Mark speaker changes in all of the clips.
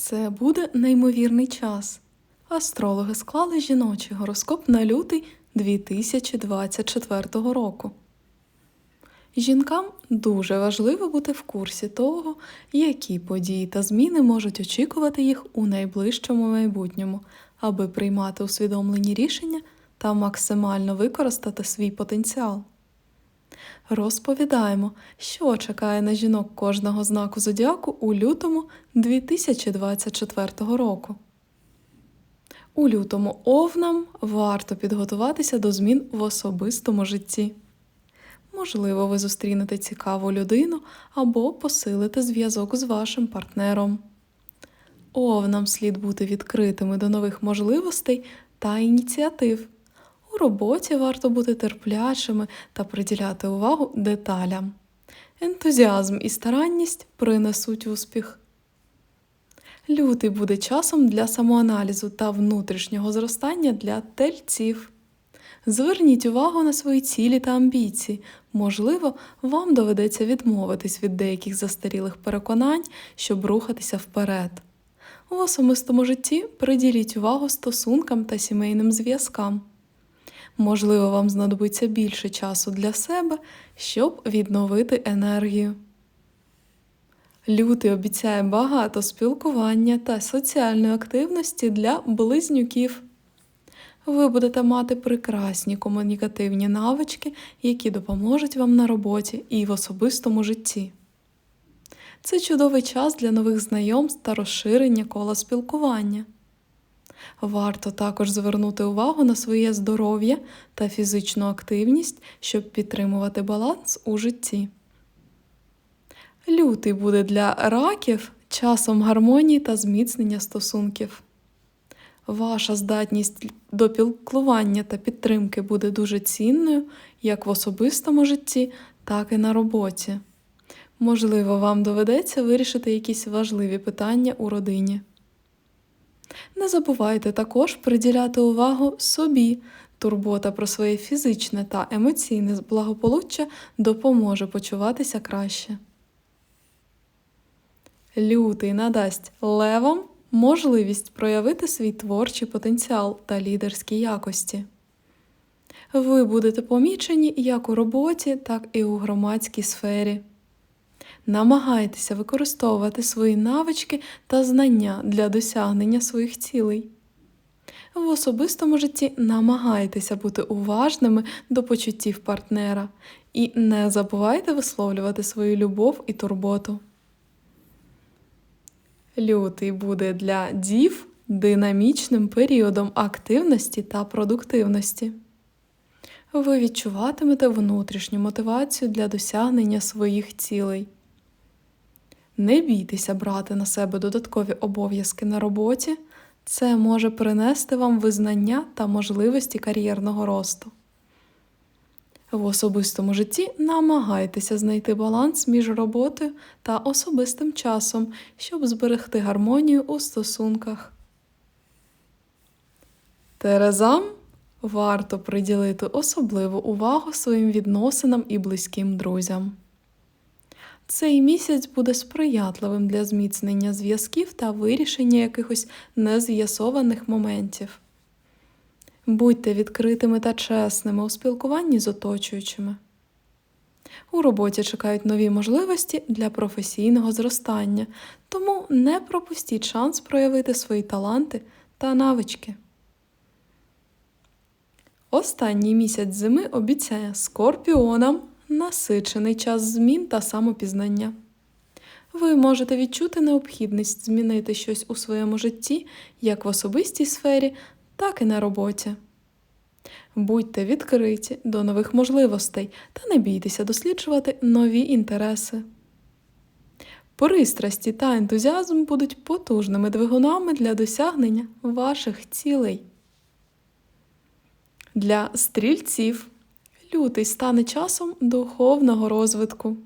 Speaker 1: Це буде неймовірний час. Астрологи склали жіночий гороскоп на лютий 2024 року. Жінкам дуже важливо бути в курсі того, які події та зміни можуть очікувати їх у найближчому майбутньому, аби приймати усвідомлені рішення та максимально використати свій потенціал. Розповідаємо, що чекає на жінок кожного знаку зодіаку у лютому 2024 року. У лютому овнам варто підготуватися до змін в особистому житті. Можливо, ви зустрінете цікаву людину або посилите зв'язок з вашим партнером. Овнам слід бути відкритими до нових можливостей та ініціатив. Роботі варто бути терплячими та приділяти увагу деталям. Ентузіазм і старанність принесуть успіх. Лютий буде часом для самоаналізу та внутрішнього зростання для тельців. Зверніть увагу на свої цілі та амбіції. Можливо, вам доведеться відмовитись від деяких застарілих переконань, щоб рухатися вперед. У особистому житті приділіть увагу стосункам та сімейним зв'язкам. Можливо, вам знадобиться більше часу для себе, щоб відновити енергію. Лютий обіцяє багато спілкування та соціальної активності для близнюків. Ви будете мати прекрасні комунікативні навички, які допоможуть вам на роботі і в особистому житті. Це чудовий час для нових знайомств та розширення кола спілкування. Варто також звернути увагу на своє здоров'я та фізичну активність, щоб підтримувати баланс у житті. Лютий буде для раків часом гармонії та зміцнення стосунків. Ваша здатність до піклування та підтримки буде дуже цінною як в особистому житті, так і на роботі. Можливо, вам доведеться вирішити якісь важливі питання у родині. Не забувайте також приділяти увагу собі. Турбота про своє фізичне та емоційне благополуччя допоможе почуватися краще. Лютий надасть левам можливість проявити свій творчий потенціал та лідерські якості. Ви будете помічені як у роботі, так і у громадській сфері. Намагайтеся використовувати свої навички та знання для досягнення своїх цілей. В особистому житті намагайтеся бути уважними до почуттів партнера і не забувайте висловлювати свою любов і турботу. Лютий буде для дів динамічним періодом активності та продуктивності. Ви відчуватимете внутрішню мотивацію для досягнення своїх цілей. Не бійтеся брати на себе додаткові обов'язки на роботі, це може принести вам визнання та можливості кар'єрного росту. В особистому житті намагайтеся знайти баланс між роботою та особистим часом, щоб зберегти гармонію у стосунках. Терезам варто приділити особливу увагу своїм відносинам і близьким друзям. Цей місяць буде сприятливим для зміцнення зв'язків та вирішення якихось нез'ясованих моментів. Будьте відкритими та чесними у спілкуванні з оточуючими. У роботі чекають нові можливості для професійного зростання, тому не пропустіть шанс проявити свої таланти та навички. Останній місяць зими обіцяє скорпіонам насичений час змін та самопізнання. Ви можете відчути необхідність змінити щось у своєму житті як в особистій сфері, так і на роботі. Будьте відкриті до нових можливостей та не бійтеся досліджувати нові інтереси. Пристрасті та ентузіазм будуть потужними двигунами для досягнення ваших цілей. Для стрільців лютий стане часом духовного розвитку.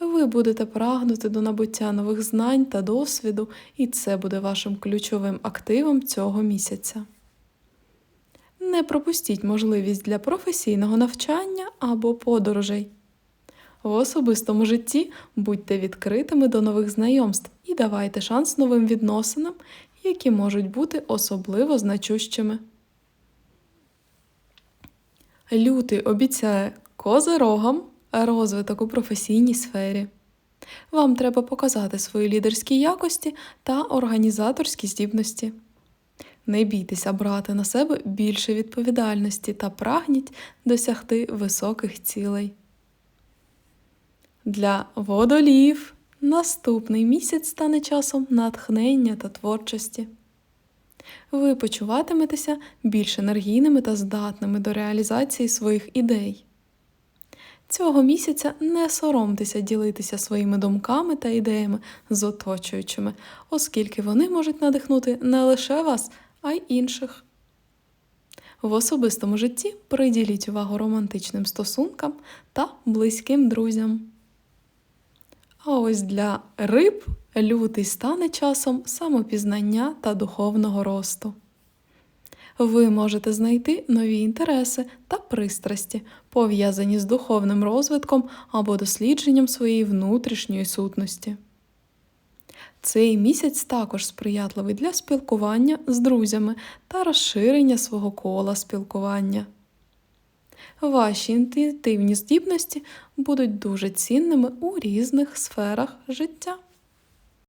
Speaker 1: Ви будете прагнути до набуття нових знань та досвіду, і це буде вашим ключовим активом цього місяця. Не пропустіть можливість для професійного навчання або подорожей. В особистому житті будьте відкритими до нових знайомств і давайте шанс новим відносинам, які можуть бути особливо значущими. Лютий обіцяє козирогам розвиток у професійній сфері. Вам треба показати свої лідерські якості та організаторські здібності. Не бійтеся брати на себе більше відповідальності та прагніть досягти високих цілей. Для водоліїв наступний місяць стане часом натхнення та творчості. Ви почуватиметеся більш енергійними та здатними до реалізації своїх ідей. Цього місяця не соромтеся ділитися своїми думками та ідеями з оточуючими, оскільки вони можуть надихнути не лише вас, а й інших. В особистому житті приділіть увагу романтичним стосункам та близьким друзям. А ось для риб лютий стане часом самопізнання та духовного росту. Ви можете знайти нові інтереси та пристрасті, пов'язані з духовним розвитком або дослідженням своєї внутрішньої сутності. Цей місяць також сприятливий для спілкування з друзями та розширення свого кола спілкування. Ваші інтуїтивні здібності будуть дуже цінними у різних сферах життя.